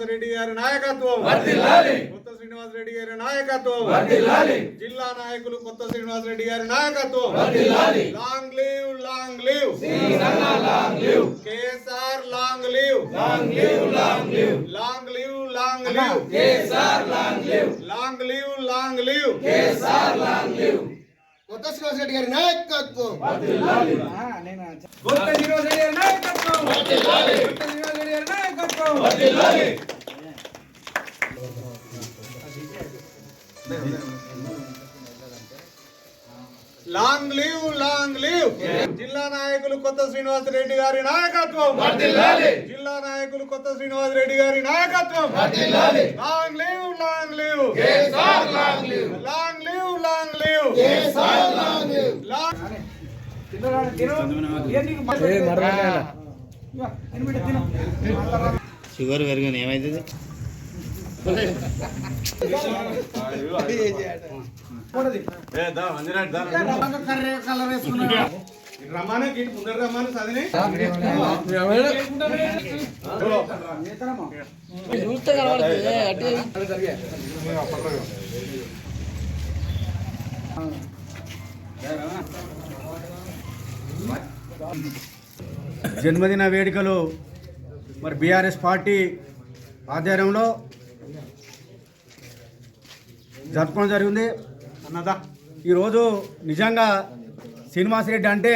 శ్రీనివాసరెడ్డి గారి నాయకత్వం. కొత్త శ్రీనివాసరెడ్డి గారి నాయకత్వం. జిల్లా నాయకులు కొత్త శ్రీనివాసరెడ్డి గారి నాయకత్వం. Long live long live. KSR long live. Long live. Long live long live. Long live KSR long live. Long live long live. Kotha Srinivasa Reddy గారి నాయకత్వం. కొత్త శ్రీనివాసరెడ్డి గారి నాయకత్వం. కొత్త శ్రీనివాసరెడ్డి గారి నాయకత్వం. లాంగ్ లీవ్ లాంగ్ లీవ్ జిల్లా నాయకులు కొత్త శ్రీనివాస రెడ్డి గారి నాయకత్వం. జిల్లా నాయకులు కొత్త శ్రీనివాస రెడ్డి గారి నాయకత్వం. Long live long live long sugar పెరిగింది ఏమైతుంది కూడది. రమాను గిట్ ముందర రమాను చదివి అట్టే జన్మదిన వేడుకలు మరి బీఆర్ఎస్ పార్టీ ఆధ్వర్యంలో జరుపుకోవడం జరిగింది. అన్నదా ఈరోజు నిజంగా శ్రీనివాసరెడ్డి అంటే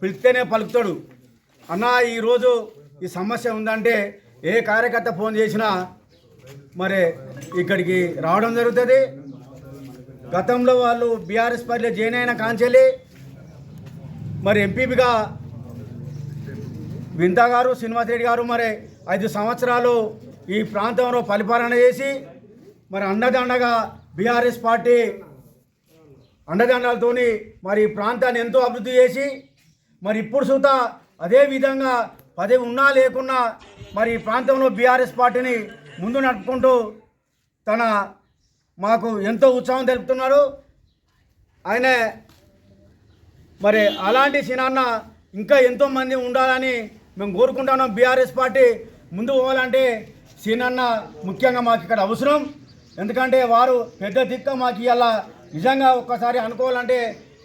పిలిస్తేనే పలుకుతాడు. అన్న ఈరోజు ఈ సమస్య ఉందంటే ఏ కార్యకర్త ఫోన్ చేసినా మరి ఇక్కడికి రావడం జరుగుతుంది. గతంలో వాళ్ళు బీఆర్ఎస్ పార్టీలో జాయిన్ అయిన కాంచెల్లి మరి ఎంపీపీగా వింత గారు శ్రీనివాసరెడ్డి గారు మరి ఐదు సంవత్సరాలు ఈ ప్రాంతంలో పరిపాలన చేసి మరి అండదండగా బీఆర్ఎస్ పార్టీ అండదండలతోని మరి ఈ ప్రాంతాన్ని ఎంతో అభివృద్ధి చేసి మరి ఇప్పుడు సుత అదే విధంగా పదవి ఉన్నా లేకున్నా మరి ఈ ప్రాంతంలో బీఆర్ఎస్ పార్టీని ముందు నడుపుకుంటూ తన మాకు ఎంతో ఉత్సాహం తెలుపుతున్నారు. ఆయన మరి అలాంటి సినాన్న ఇంకా ఎంతోమంది ఉండాలని మేము కోరుకుంటున్నాం. బీఆర్ఎస్ పార్టీ ముందు పోవాలంటే సీనన్న ముఖ్యంగా మాకు ఇక్కడ అవసరం. ఎందుకంటే వారు పెద్ద దిక్క మాకు ఇలా నిజంగా ఒక్కసారి అనుకోవాలంటే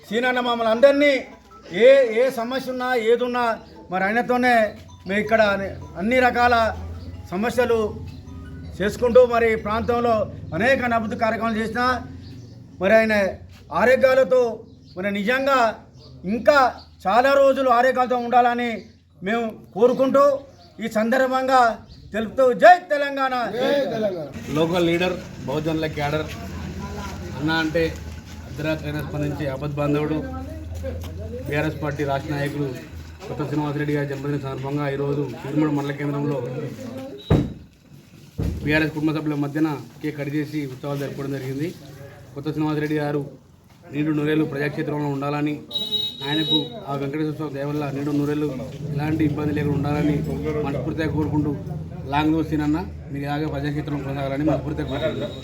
సీనన్న మమ్మల్ని అందరినీ ఏ ఏ సమస్య ఉన్నా ఏదున్నా మరి ఆయనతోనే మేము ఇక్కడ అన్ని రకాల సమస్యలు చేసుకుంటూ మరి ప్రాంతంలో అనేక అభివృద్ధి కార్యక్రమాలు చేసినా మరి ఆయన ఆరోగ్యాలతో మరి నిజంగా ఇంకా చాలా రోజులు ఆరోగ్యాలతో ఉండాలని మేము కోరుకుంటూ ఈ సందర్భంగా తెలుపుతూ జై తెలంగాణ. లోకల్ లీడర్ బహుజనుల క్యాడర్. అన్న అంటే అర్ధరాత్రైన స్పందించి ఆపద్ బాంధవుడు బీఆర్ఎస్ పార్టీ రాష్ట్ర నాయకులు కొత్త శ్రీనివాసరెడ్డి గారి జన్మదిన సందర్భంగా ఈరోజు తిరుమల మండల కేంద్రంలో బీఆర్ఎస్ కుటుంబ సభ్యుల మధ్యన కేక్ కట్ చేసి ఉత్సవాలు జరుపుకోవడం జరిగింది. కొత్త శ్రీనివాసరెడ్డి గారు నిండు నూరేళ్ళు ప్రజాక్షేత్రంలో ఉండాలని ఆయనకు ఆ వెంకటేశ్వర స్వామి దేవల్ల నీడు నూరేళ్ళు ఎలాంటి ఇబ్బంది లేకుండా ఉండాలని మనస్ఫూర్తిగా కోరుకుంటూ లాంగ్ దోస్తీనన్న మీరు ఇలాగే ప్రజాక్షేత్రంలో కొనసాగాలని మనస్ఫూర్తిగా కోరుకుంటున్నాను.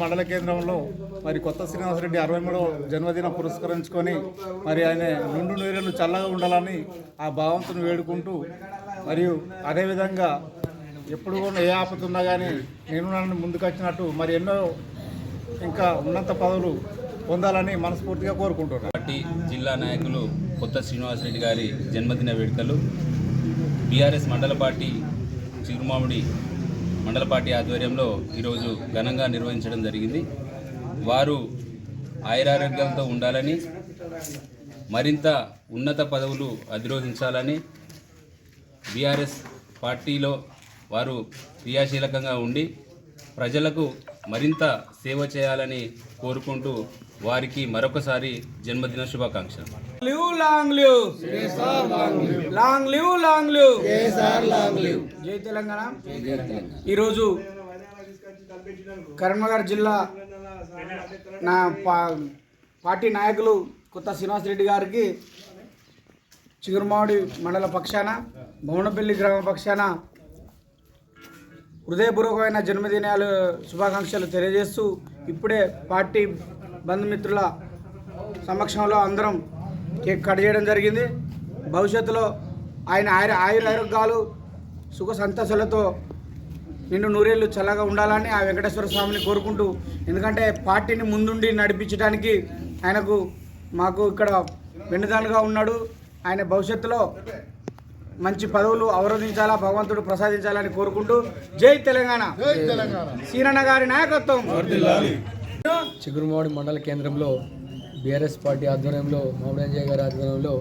మండల కేంద్రంలో మరి కొత్త శ్రీనివాసరెడ్డి అరవై మూడో జన్మదినం పురస్కరించుకొని మరి ఆయన రెండు నీళ్ళు చల్లగా ఉండాలని ఆ భావంతును వేడుకుంటూ మరియు అదేవిధంగా ఎప్పుడు కూడా ఏ ఆపద ఉన్నా కానీ నేను నన్ను ముందుకొచ్చినట్టు మరి ఎన్నో ఇంకా ఉన్నత పదవులు పొందాలని మనస్ఫూర్తిగా కోరుకుంటున్నాను. పార్టీ జిల్లా నాయకులు కొత్త శ్రీనివాసరెడ్డి గారి జన్మదిన వేడుకలు బీఆర్ఎస్ మండల పార్టీ చిరుమామిడి మండల పార్టీ ఆధ్వర్యంలో ఈరోజు ఘనంగా నిర్వహించడం జరిగింది. వారు ఆయురారోగ్యాలతో ఉండాలని మరింత ఉన్నత పదవులు అధిరోహించాలని బీఆర్ఎస్ పార్టీలో వారు క్రియాశీలకంగా ఉండి ప్రజలకు మరింత సేవ చేయాలని కోరుకుంటూ వారికి మరొకసారి జన్మదిన శుభాకాంక్షలు. Live long live. Long live long live. జై తెలంగాణ. ఈరోజు కరీంనగర్ జిల్లా నా పా పార్టీ నాయకులు కొత్త శ్రీనివాసరెడ్డి గారికి చిగురుమావిడి మండల పక్షాన భవనపల్లి గ్రామ పక్షాన హృదయపూర్వకమైన జన్మదినాలు శుభాకాంక్షలు తెలియజేస్తూ ఇప్పుడే పార్టీ బంధుమిత్రుల సమక్షంలో అందరం కేక్ కట్ చేయడం జరిగింది. భవిష్యత్తులో ఆయన ఆయుర ఆయురారోగ్యాలు సుఖ సంతోషాలతో నిన్ను నూరేళ్ళు చల్లగా ఉండాలని ఆ వెంకటేశ్వర స్వామిని కోరుకుంటూ ఎందుకంటే పార్టీని ముందుండి నడిపించడానికి ఆయనకు మాకు ఇక్కడ వెన్నుదానుగా ఉన్నాడు. ఆయన భవిష్యత్తులో మంచి పదవులు అవరోధించాలా భగవంతుడు ప్రసాదించాలని కోరుకుంటూ జై తెలంగాణ. సీనన్న గారి నాయకత్వం. చిగురుమాడి మండల కేంద్రంలో బీఆర్ఎస్ పార్టీ ఆధ్వర్యంలో మామిడి అంజయ్య గారి ఆధ్వర్యంలో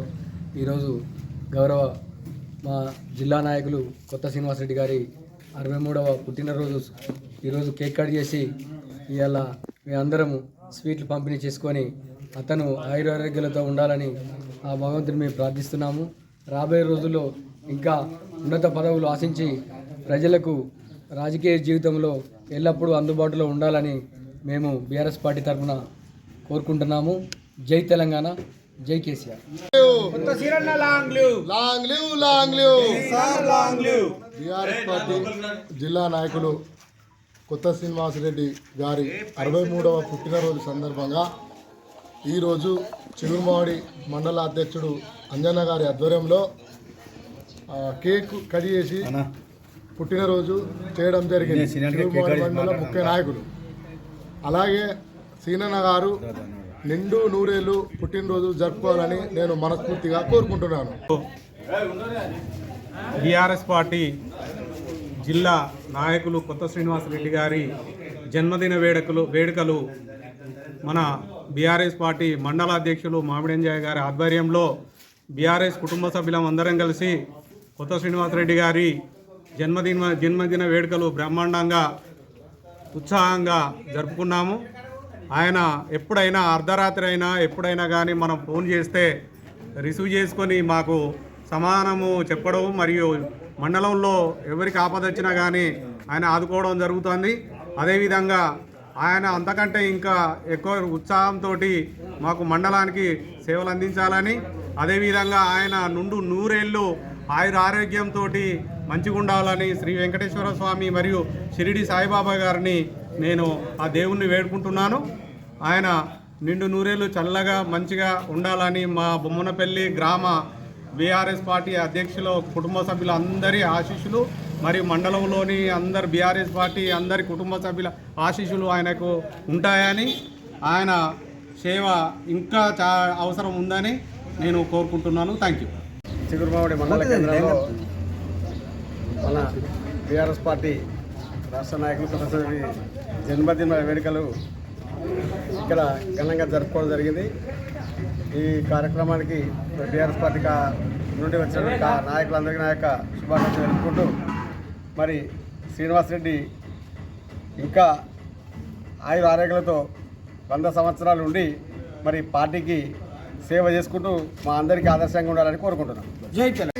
ఈరోజు గౌరవ మా జిల్లా నాయకులు కొత్త శ్రీనివాసరెడ్డి గారి అరవై మూడవ పుట్టినరోజు ఈరోజు కేక్ కట్ చేసి ఇవాళ మేమందరము స్వీట్లు పంపిణీ చేసుకొని అతను ఆయురారోగ్యాలతో ఉండాలని ఆ భగవంతుని మేము ప్రార్థిస్తున్నాము. రాబోయే రోజుల్లో ఇంకా ఉన్నత పదవులు ఆశించి ప్రజలకు రాజకీయ జీవితంలో ఎల్లప్పుడూ అందుబాటులో ఉండాలని మేము బీఆర్ఎస్ పార్టీ తరఫున కోరుకుంటున్నాము. జై తెలంగాణ జై KCR. Kotha Seeranna long live. Long live long live. Long live. BRS party జిల్లా నాయకులు కొత్త శ్రీనివాసరెడ్డి గారి అరవై మూడవ పుట్టినరోజు సందర్భంగా ఈరోజు చిగురుమాడి మండల అధ్యక్షుడు అంజన్న గారి ఆధ్వర్యంలో కేక్ కట్ చేసి పుట్టినరోజు చేయడం జరిగింది. మండల ముఖ్య నాయకులు. అలాగే సీనన్న గారు నిండు నూరేళ్ళు పుట్టినరోజు జరుపుకోవాలని నేను మనస్ఫూర్తిగా కోరుకుంటున్నాను. బీఆర్ఎస్ పార్టీ జిల్లా నాయకులు కొత్త శ్రీనివాసరెడ్డి గారి జన్మదిన వేడుకలు వేడుకలు మన బీఆర్ఎస్ పార్టీ మండల అధ్యక్షులు మామిడంజయ్య గారి ఆధ్వర్యంలో బీఆర్ఎస్ కుటుంబ సభ్యులం అందరం కలిసి కొత్త శ్రీనివాసరెడ్డి గారి జన్మదిన జన్మదిన వేడుకలు బ్రహ్మాండంగా ఉత్సాహంగా జరుపుకున్నాము. ఆయన ఎప్పుడైనా అర్ధరాత్రి అయినా ఎప్పుడైనా కానీ మనం ఫోన్ చేస్తే రిసీవ్ చేసుకొని మాకు సమాధానము చెప్పడం మరియు మండలంలో ఎవరికి ఆపద వచ్చినా కానీ ఆయన ఆదుకోవడం జరుగుతుంది. అదేవిధంగా ఆయన అంతకంటే ఇంకా ఎక్కువ ఉత్సాహంతో మాకు మండలానికి సేవలు అందించాలని అదేవిధంగా ఆయన నుండు నూరేళ్ళు ఆయుర ఆరోగ్యంతో మంచిగా ఉండాలని శ్రీ వెంకటేశ్వర స్వామి మరియు షిరిడి సాయిబాబా గారిని నేను ఆ దేవుణ్ణి వేడుకుంటున్నాను. ఆయన నిండు నూరేళ్ళు చల్లగా మంచిగా ఉండాలని మా బొమ్మనపల్లి గ్రామ బీఆర్ఎస్ పార్టీ అధ్యక్షుల కుటుంబ సభ్యుల అందరి ఆశీస్సులు మరియు మండలంలోని అందరు బీఆర్ఎస్ పార్టీ అందరి కుటుంబ సభ్యుల ఆశీస్సులు ఆయనకు ఉంటాయని ఆయన సేవ ఇంకా చా అవసరం ఉందని నేను కోరుకుంటున్నాను. థ్యాంక్ యూ చిగురుమామిడి మండల కేంద్రంలో మన బీఆర్ఎస్ పార్టీ రాష్ట్ర నాయకులు సదస్సుని జన్మదిన వేడుకలు ఇక్కడ ఘనంగా జరుపుకోవడం జరిగింది. ఈ కార్యక్రమానికి బీఆర్ఎస్ పార్టీ నుండి వచ్చిన నాయకులందరికీ నా యొక్క శుభాకాంక్షలు తెలుపుకుంటూ మరి శ్రీనివాసరెడ్డి ఇంకా ఆయుర ఆరోగ్యాలతో వంద సంవత్సరాలు ఉండి మరి పార్టీకి సేవ చేసుకుంటూ మా అందరికీ ఆదర్శంగా ఉండాలని కోరుకుంటున్నాం. జై తెలంగాణ.